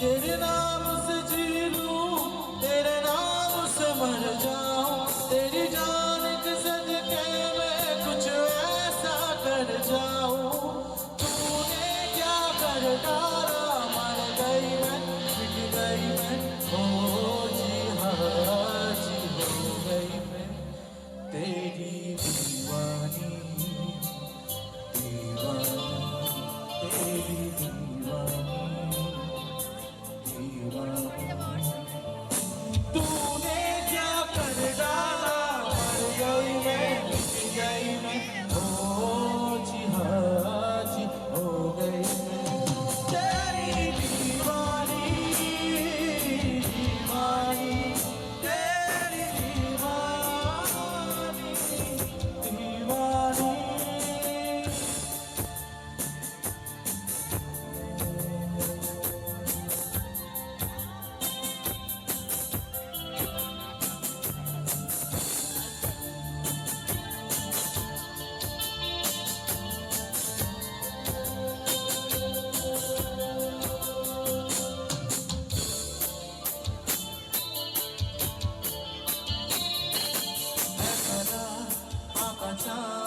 Derin ağlar আশা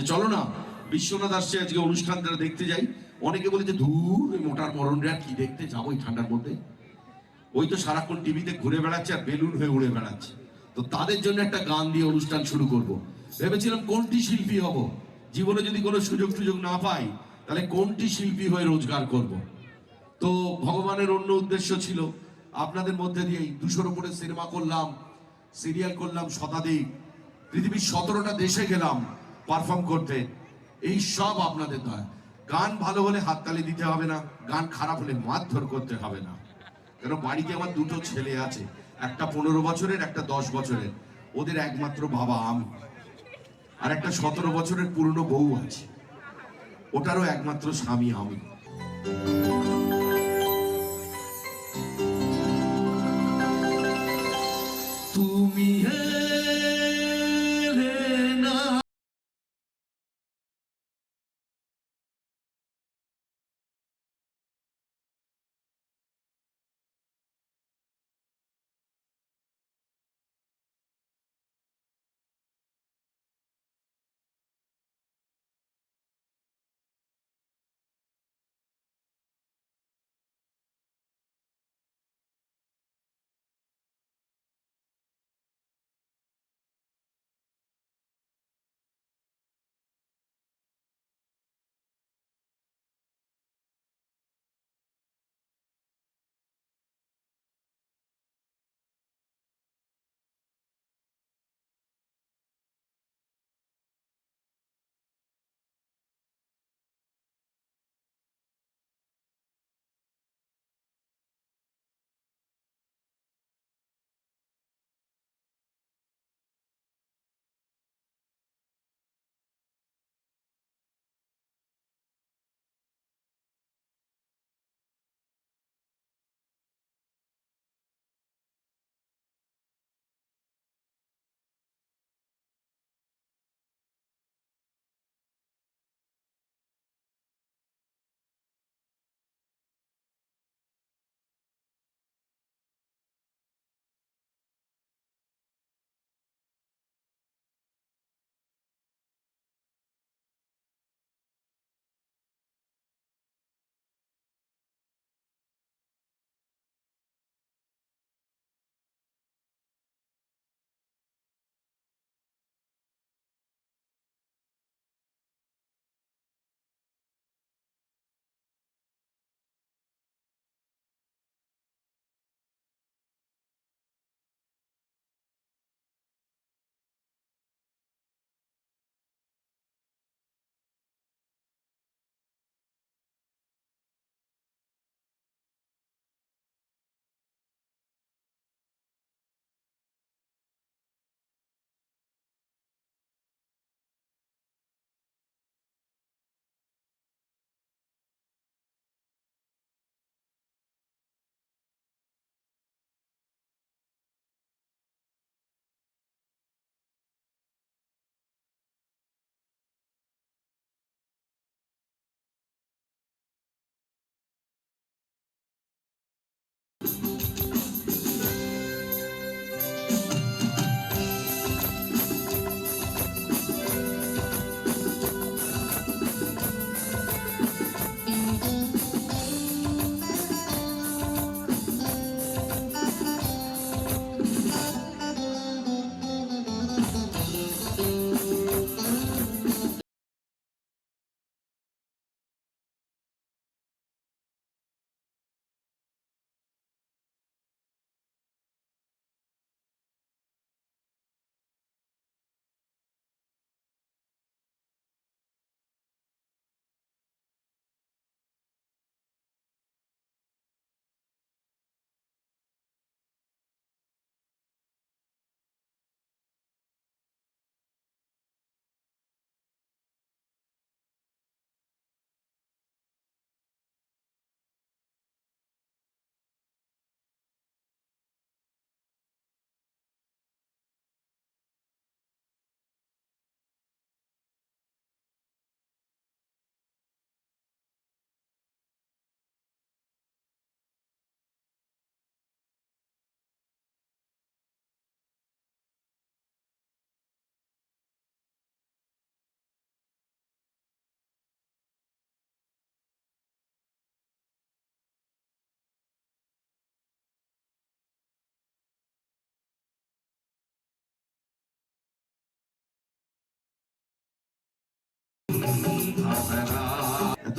যে চলো না, বিশ্বনাথ আসছে, আজকে অনুষ্ঠানটা দেখতে যাই। অনেকে বলে যে, ধূর, ওই মোটার মরণরে আর কি দেখতে যাব ওই ঠান্ডার মধ্যে? ওই তো সারাক্ষণ টিভিতে ঘুরে বেড়াচ্ছে আর বেলুন হয়ে উড়ে বেড়াচ্ছে। তো তাদের জন্য একটা গান দিয়ে অনুষ্ঠান শুরু করব। ভেবেছিলাম কোনটি শিল্পী হব? জীবনে যদি কোনো সুযোগ সুযোগ না পাই, তাহলে কোনটি শিল্পী হয়ে রোজগার করব। তো ভগবানের অন্য উদ্দেশ্য ছিল, আপনাদের মধ্যে দিয়েই দুশোর উপরে সিনেমা করলাম, সিরিয়াল করলাম শতাধিক, পৃথিবীর সতেরোটা দেশে গেলাম। পারফর্ম করতে এই সব আপনাদের দয়া গান ভালো হলে হাততালি দিতে হবে না, গান খারাপ হলে মারধর করতে হবে না। কেন, বাড়িতে আমার দুটো ছেলে আছে, একটা পনেরো বছরের, একটা দশ বছরের। ওদের একমাত্র বাবা আমি। আর একটা সতেরো বছরের পুরনো বউ আছে। ওটারও একমাত্র স্বামী আমি। thank you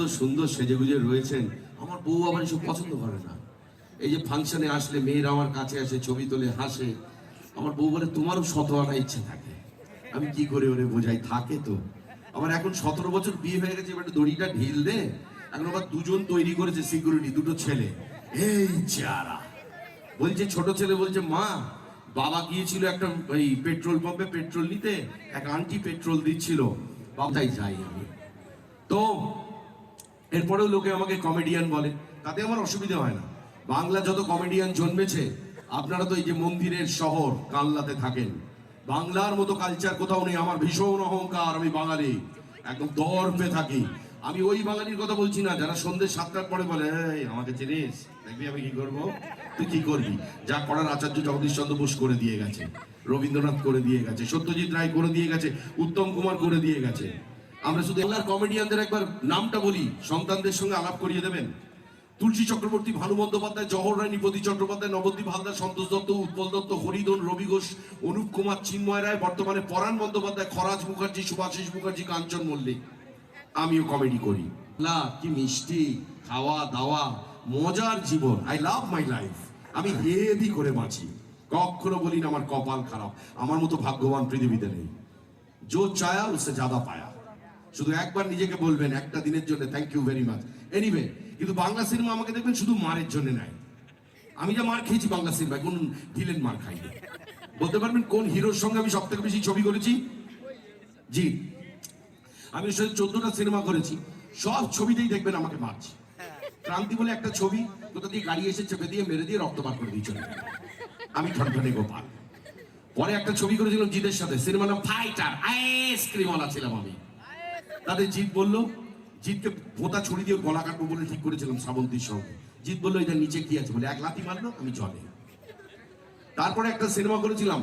সুন্দর সেজেগুজে রয়েছেন। আমার বউ আবার এসব পছন্দ করে না। এই যে ফাংশনে আসলে মেয়েরা আমার কাছে আসে, ছবি তোলে, হাসে। আমার বউ বলে, তোমারও শত আনা ইচ্ছে থাকে। আমি কি করে ওরে বোঝাই? থাকে তো। আমার এখন সতেরো বছর বিয়ে হয়ে গেছে, এবার দড়িটা ঢিল দে। এখন আবার দুজন তৈরি করেছে সিকিউরিটি দুটো ছেলে। এই চারা বলছে, ছোট ছেলে বলছে, মা, বাবা গিয়েছিল একটা ওই পেট্রোল পাম্পে পেট্রোল নিতে। এক আন্টি পেট্রোল দিচ্ছিল। বাবাই যাই আমি। তো এরপরেও লোকে আমাকে কমেডিয়ান বলে। তাতে আমার অসুবিধা হয় না। বাংলা যত কমেডিয়ান জন্মেছে, আপনারা তো এই যে মন্দিরের শহর কানলাতে থাকেন। বাংলার মতো কালচার কোথাও নেই। আমার ভীষণ অহংকার, আমি বাঙালি। একদম দর্পে থাকি। আমি ওই বাঙালির কথা বলছি না। যারা সন্ধ্যে সাতটার পরে বলে আমাকে চিনিস? দেখবি আমি কি করব? তুই কি করবি? যা করার আচার্য জগদীশ চন্দ্র বোস করে দিয়ে গেছে। রবীন্দ্রনাথ করে দিয়ে গেছে। সত্যজিৎ রায় করে দিয়ে গেছে। উত্তম কুমার করে দিয়ে গেছে। আমরা শুধু বাংলার কমেডিয়ানদের একবার নামটা বলি, সন্তানদের সঙ্গে আলাপ করিয়ে দেবেন। তুলসী চক্রবর্তী ভানু বন্দ্যোপাধ্যায় জহর রায় প্রতি চট্টোপাধ্যায়, নবদ্বীপ হালদার, সন্তোষ দত্ত, উৎপল দত্ত, হরিদন, রবি ঘোষ, অনুপ কুমার, চিন্ময় রায়, বর্তমানে পরাণ বন্দ্যোপাধ্যায়, খরাজ মুখার্জি, সুভাষিস মুখার্জি, কাঞ্চন মল্লিক। আমিও কমেডি করি। লা, কি মিষ্টি, খাওয়া দাওয়া, মজার জীবন। আই লাভ মাই লাইফ আমি হেদি করে বাঁচি। কখনো বলি না, আমার কপাল খারাপ। আমার মতো ভাগ্যবান পৃথিবীতে নেই। जो চায়া, উসে জাদা পায়া। শুধু একবার নিজেকে বলবেন, একটা দিনের জন্য thank you very much anyway কিন্তু বাংলা সিনেমা আমাকে দেখবেন শুধু মারের জন্য নাই আমি যা মার খেয়েছি বাংলা সিনেমায় কোন ভিলেন মার খাইনি। বলতে পারবেন কোন হিরোর সঙ্গে আমি সব থেকে বেশি ছবি করেছি? জি। আমি চোদ্দটা সিনেমা করেছি, সব ছবিতেই দেখবেন আমাকে মারছে। ক্রান্তি বলে একটা ছবি, কোথা দিয়ে গাড়ি এসে চেপে দিয়ে, মেরে দিয়ে রক্তপাত করে দিয়ে চলে। আমি ঠনঠনে গোপাল। পরে একটা ছবি করেছিলাম জিদের সাথে সিনেমার নাম ফাইটার আইসক্রিমওয়ালা ছিলাম আমি। তাদের জিৎ বলল জিতকে ভোতা ছড়ি দিয়ে গলা কাটবো বলে ঠিক করেছিলাম শ্রাবন্তীর সঙ্গে জিৎ বলল, এটা নিচে কি আছে? বলে, এক লাথি মারলো, আমি জলে। তারপরে একটা সিনেমা করেছিলাম,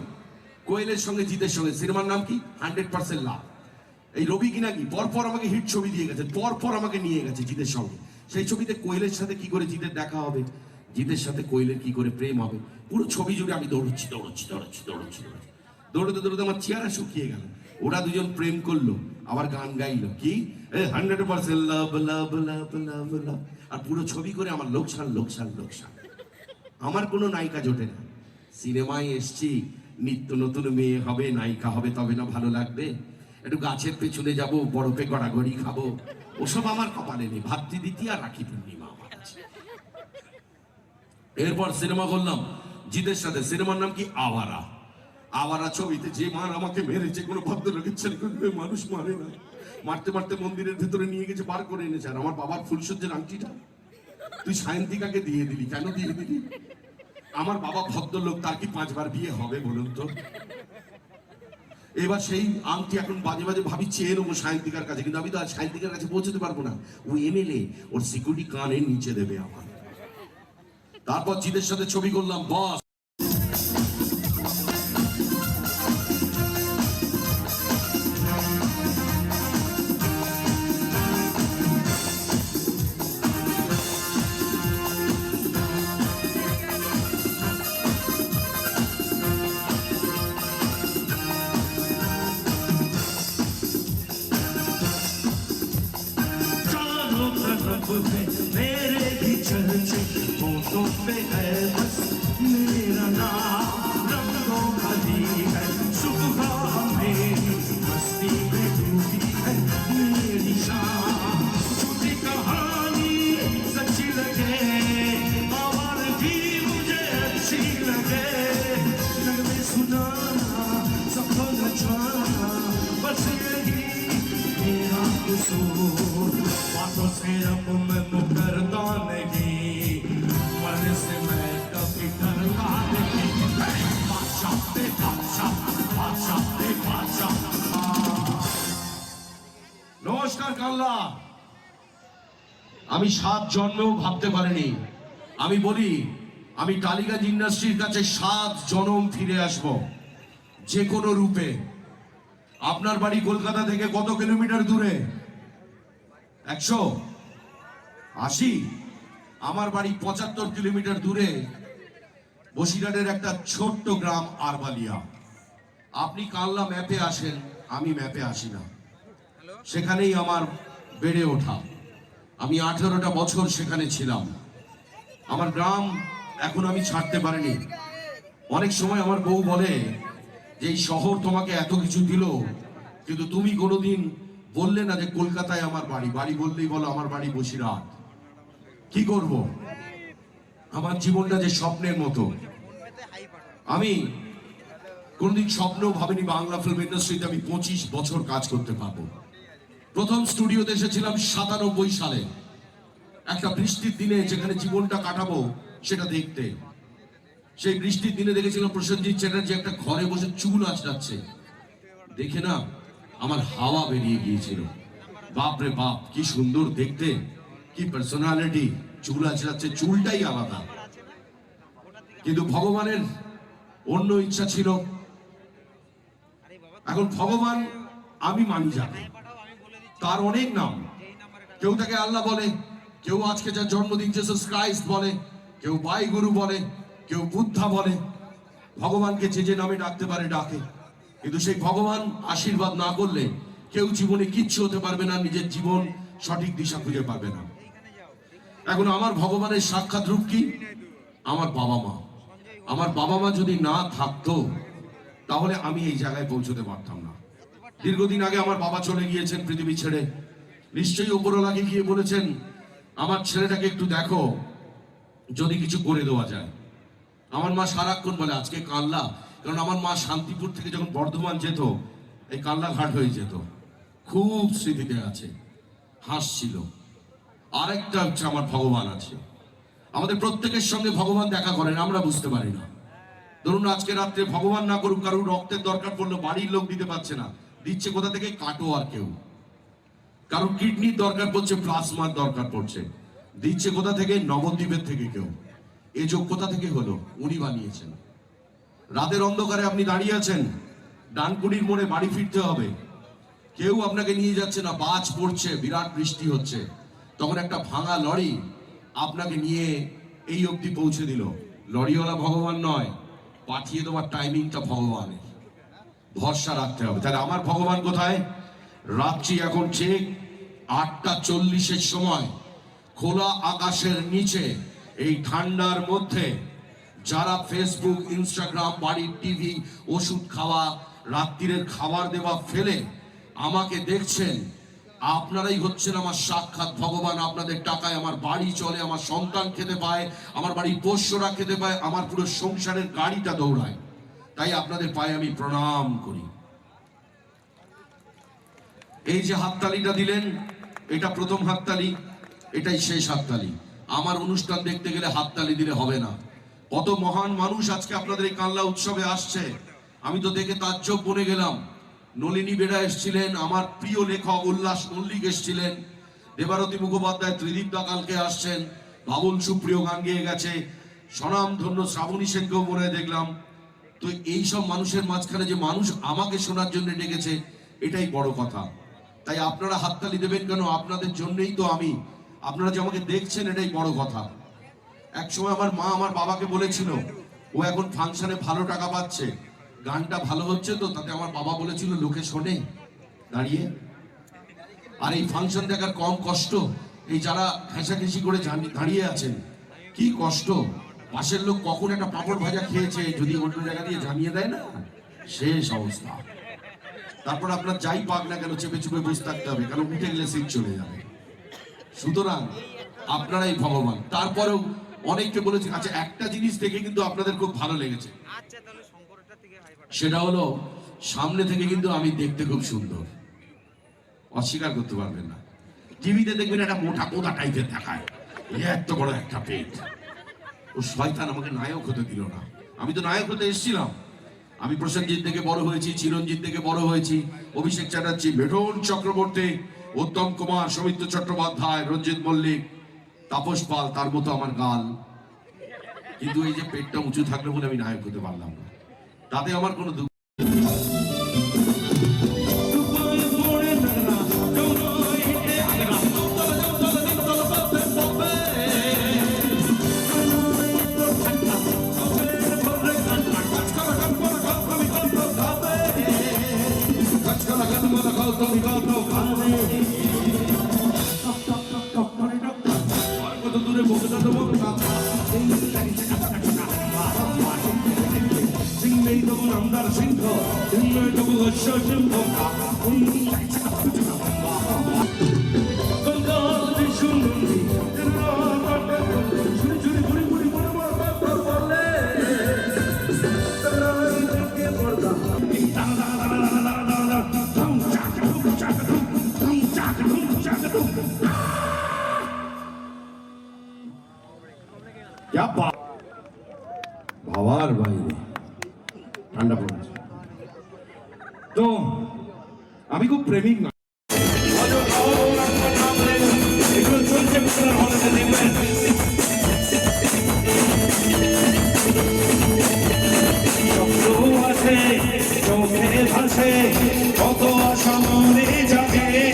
কোয়েলের সঙ্গে, জিতের সঙ্গে। সিনেমার নাম কি? Hundred percent love. এই রবি কিনা কি? পরপর আমাকে হিট ছবি দিয়ে গেছে, পরপর আমাকে নিয়ে গেছে জিতের সঙ্গে। সেই ছবিতে কোয়েলের সাথে কি করে জিতের দেখা হবে? জিতের সাথে কোয়েলের কি করে প্রেম হবে? পুরো ছবি জুড়ে আমি দৌড়চ্ছি দৌড়চ্ছি দৌড়চ্ছি দৌড়চ্ছি দৌড়চ্ছি। দৌড়তে দৌড়তে আমার চেহারা শুকিয়ে গেল। ওরা দুজন প্রেম করল, আবার গান গাইলো। কি? হান্ড্রেড পার্সেন্ট লাভ লাভ লাভ লাভ লাভ আর পুরো ছবি করে আমার লোকসান লোকসান লোকসান। আমার কোনো নায়িকা জোটে না। সিনেমায় এসছি, নিত্য নতুন মেয়ে হবে, নায়িকা হবে, তবে না ভালো লাগবে। একটু গাছের পেছনে যাব, বরফে গড়াগড়ি খাব। ওসব আমার কপালে নেই। ভাতৃদ্বিতী আর রাখি পূর্ণিমা আমার আছে। এরপর সিনেমা করলাম জিতের সাথে। সিনেমার নাম কি? আওয়ারা। আওয়ারা ছবিতে যে মার আমাকে মেরেছে, কোনো ভদ্রলোকের ছেলে কোনো মানুষ মারে না। মারতে মারতে মন্দিরের ভেতরে নিয়ে গেছে বার করে এনেছে, আর আমার বাবার ফুলসজ্জের আংটিটা। তুই সায়ন্তিকাকে দিয়ে দিলি, কেন দিয়ে দিলি? আমার বাবা ভদ্রলোক, তার কি পাঁচবার বিয়ে হবে বলুন তো? এবার সেই আংটি এখন বাজে বাজে ভাবি চেয়ে নেব সায়ন্তিকার কাছে। কিন্তু আমি তো আর সায়ন্তিকার কাছে পৌঁছতে পারব না। ও এমএলএ ওর সিকিউরিটি কানের নিচে দেবে আমার তারপর জিদের সাথে ছবি করলাম, বস। কাল্লা আমি সাত জন্মেও ভাবতে পারিনি। আমি বলি, আমি টালিগঞ্জ ইন্ডাস্ট্রির কাছে সাত জনম ফিরে আসব, যে কোনো রূপে। আপনার বাড়ি কলকাতা থেকে কত কিলোমিটার দূরে? একশো? আশি? আমার বাড়ি পঁচাত্তর কিলোমিটার দূরে, বসিরহাটের একটা ছোট্ট গ্রাম আরবালিয়া। আপনি কাল্লা ম্যাপে আসেন, আমি ম্যাপে আসি না। সেখানেই আমার বেড়ে ওঠা। আমি আঠেরোটা বছর সেখানে ছিলাম। আমার গ্রাম এখন আমি ছাড়তে পারিনি। অনেক সময় আমার বউ বলে যে, এই শহর তোমাকে এত কিছু দিল, কিন্তু তুমি কোনোদিন বললে না যে, কলকাতায় আমার বাড়ি। বাড়ি বললেই বলো, আমার বাড়ি বসিরহাট। কি করব? আমার জীবনটা যে স্বপ্নের মতো। আমি কোনদিন স্বপ্নও ভাবিনি বাংলা ফিল্ম ইন্ডাস্ট্রিতে আমি পঁচিশ বছর কাজ করতে পারব। প্রথম স্টুডিওতে এসেছিলাম সাতানব্বই সালে। একটা বৃষ্টির দিনে যেখানে জীবনটা কাটাবো, সেটা দেখতে। সেই বৃষ্টির দিনে দেখেছিলাম প্রসেনজিৎ চ্যাটার্জি একটা ঘরে বসে চুল আঁচড়াচ্ছে। দেখে না, আমার হাওয়া বেরিয়ে গিয়েছিল। বাপ রে বাপ, কি সুন্দর দেখতে, কি পার্সোনালিটি চুল আঁচড়াচ্ছে, চুলটাই আলাদা। কিন্তু ভগবানের অন্য ইচ্ছা ছিল। এখন ভগবান আমি মানি যাকে। তার অনেক নাম। কেউ তাকে আল্লাহ বলে, কেউ আজকে যার জন্মদিন জেসাস ক্রাইস্ট বলে, কেউ বাই গুরু বলে, কেউ বুদ্ধা বলে। ভগবানকে যে যে নামে ডাকতে পারে, ডাকে। কিন্তু সেই ভগবান আশীর্বাদ না করলে কেউ জীবনে কিচ্ছু হতে পারবে না, নিজের জীবন সঠিক দিশা খুঁজে পাবে না। এখন আমার ভগবানের সাক্ষাৎ রূপ কি? আমার বাবা মা। আমার বাবা মা যদি না থাকতো, তাহলে আমি এই জায়গায় পৌঁছতে পারতাম না। দীর্ঘদিন আগে আমার বাবা চলে গিয়েছেন পৃথিবী ছেড়ে। নিশ্চয়ই ওপরওয়ালাকে গিয়ে বলেছেন, আমার ছেলেটাকে একটু দেখো, যদি কিছু করে দেওয়া যায়। আমার মা সারাক্ষণ বলে, আজকে কাল্লা। কারণ আমার মা শান্তিপুর থেকে যখন বর্ধমান যেত, এই কাল্লা ঘাট হয়ে যেত। খুব স্মৃতিতে আছে, হাসছিল। আরেকটা হচ্ছে আমার ভগবান আছে। আমাদের প্রত্যেকের সঙ্গে ভগবান দেখা করেন, আমরা বুঝতে পারি না। ধরুন আজকে রাত্রে ভগবান না করুক, কারুর রক্তের দরকার পড়ল বাড়ির লোক দিতে পারছে না। দিচ্ছে কোথা থেকে? কাটো আর কেউ। কারোর কিডনির দরকার পড়ছে, প্লাজমার দরকার পড়ছে। দিচ্ছে কোথা থেকে? নবদ্বীপের থেকে কেউ। এ যোগ কোথা থেকে হলো? উনি বানিয়েছেন। রাতের অন্ধকারে আপনি দাঁড়িয়ে আছেন। ডানকুনির মোড়ে বাড়ি ফিরতে হবে। কেউ আপনাকে নিয়ে যাচ্ছে না। বাজ পড়ছে, বিরাট বৃষ্টি হচ্ছে। তখন একটা ভাঙা লরি আপনাকে নিয়ে এই অবধি পৌঁছে দিল। লরিওয়ালা ভগবান নয়, পাঠিয়ে দেওয়ার টাইমিংটা ভগবানের। ভরসা রাখতে হবে। তাহলে আমার ভগবান কোথায়? রাত্রি এখন ঠিক আটটা চল্লিশের সময়। খোলা আকাশের নিচে, এই ঠান্ডার মধ্যে যারা ফেসবুক ইনস্টাগ্রাম বাড়ির টিভি ওষুধ খাওয়া, রাত্রিরের খাবার দেওয়া ফেলে, আমাকে দেখছেন, আপনারাই হচ্ছেন আমার সাক্ষাৎ ভগবান। আপনাদের টাকায় আমার বাড়ি চলে, আমার সন্তান খেতে পায়, আমার বাড়ির পোষ্যরা খেতে পায়, আমার পুরো সংসারের গাড়িটা দৌড়ায়। তাই আপনাদের পায়ে আমি প্রণাম করি। এই যে হাততালিটা দিলেন, এটা প্রথম হাততালি, এটাই শেষ হাততালি। আমার অনুষ্ঠান দেখতে গেলে হাততালি দিলে হবে না। কত মহান মানুষ আজকে আপনাদের এই কাল্লা উৎসবে আসছে। আমি তো দেখে তাজ্জব বনে গেলাম। নলিনী বেড়া এসছিলেন, আমার প্রিয় লেখক উল্লাস মল্লিক এসছিলেন। দেবারতী মুখোপাধ্যায়, ত্রিদীপ দা কালকে আসছেন। বাবুল সুপ্রিয় গান গেয়ে গেছে। স্বনামধন্য শ্রাবণী সেনকেও মনে দেখলাম। তো এই সব মানুষের মাঝখানে যে মানুষ আমাকে শোনার জন্য ডেকেছে, এটাই বড় কথা। তাই আপনারা হাততালি দেবেন কেন? আপনাদের জন্যই তো আমি। আপনারা যে আমাকে দেখছেন, এটাই বড় কথা। এক সময় আমার মা আমার বাবাকে বলেছিল, ও এখন ফাংশনে ভালো টাকা পাচ্ছে। গানটা ভালো হচ্ছে তো? তাতে আমার বাবা বলেছিল, লোকে শোনে। দাঁড়িয়ে। আর এই ফাংশন দেখার কম কষ্ট, এই যারা ঘেঁষাঘেঁষি করে দাঁড়িয়ে আছেন, কি কষ্ট? পাশের লোক কখন একটা পাপড় ভাজা খেয়েছে যদি অন্য জায়গা দিয়ে জানিয়ে দেয় না? শেষ অবস্থা। তারপর আপনার যাই পাক না কেন চেপে চুপে বসে থাকতে হবে কারণ উঠে গেলে সিট চলে যাবে। সুতরাং আপনারাই ভগবান। তারপরেও অনেককে বলেছে আচ্ছা একটা জিনিস দেখে কিন্তু আপনাদের খুব ভালো লেগেছে। সেটা হলো সামনে থেকে কিন্তু আমি দেখতে খুব সুন্দর। অস্বীকার করতে পারবেন না। টিভিতে দেখবেন একটা মোটা কোদা টাইপের দেখায়। এত বড় একটা পেট। ও শয়তান আমাকে নায়ক হতে দিল না। আমি তো নায়ক হতে এসেছিলাম। আমি প্রসেনজিৎ থেকে বড় হয়েছি চিরঞ্জিত থেকে বড় হয়েছি। অভিষেক চ্যাটার্জি, মেঠন চক্রবর্তী, উত্তম কুমার, সৌমিত্র চট্টোপাধ্যায়, রঞ্জিত মল্লিক, তাপস পাল, তার মতো আমার গাল। কিন্তু এই যে পেটটা উঁচু থাকল বলে আমি নায়ক হতে পারলাম না। তাতে আমার কোনো দুঃখ 的客，人儿如何舍适，真不。চোখে ভাসে কত আশা মনে জাগে।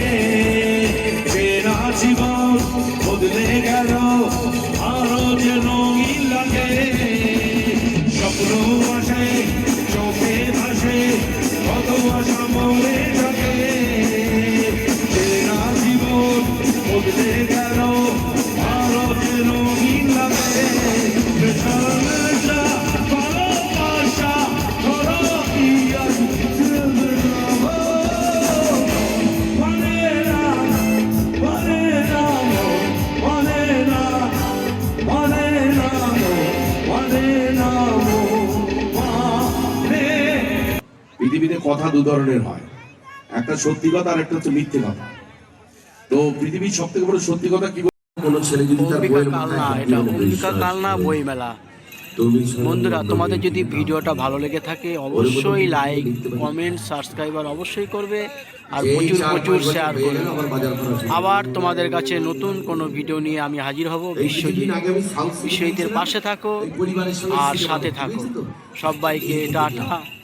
পৃথিবীতে কথা দু ধরনের হয়। একটা সত্যি কথা আর একটা হচ্ছে মিথ্যে কথা। তো পৃথিবীর সব থেকে বড় সত্যি কথা কি? কোনো ছেলে যদি তার বইয়ের এটা অম্বিকা কালনা বই মেলা বন্ধুরা তোমাদের যদি ভিডিওটা ভালো লেগে থাকে অবশ্যই লাইক কমেন্ট সাবস্ক্রাইবার অবশ্যই করবে। আর প্রচুর প্রচুর শেয়ার করবে। আবার। তোমাদের কাছে নতুন কোনো ভিডিও নিয়ে আমি হাজির হব। বিশ্বজিৎ বিশ্বজিতের পাশে থাকো আর সাথে থাকো? সবাইকে টাটা।